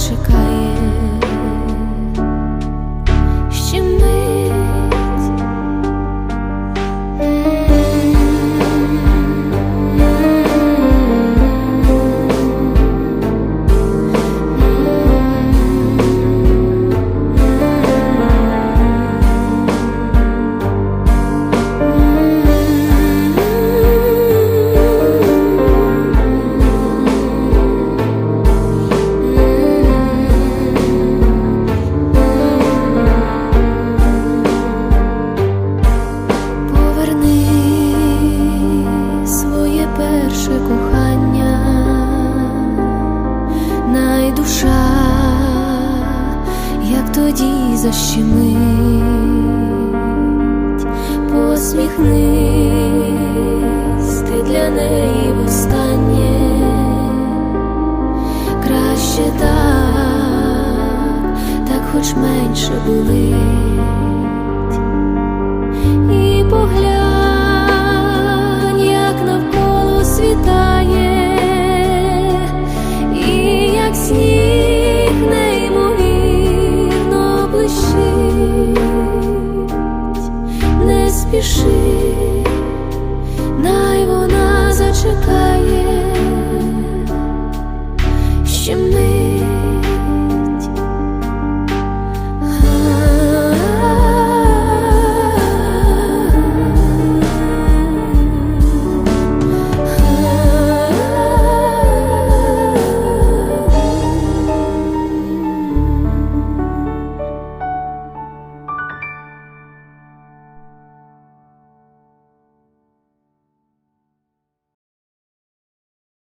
Вона тоді защемить, посміхнись ти для неї востаннє, краще так, так хоч менше болить і поглянь.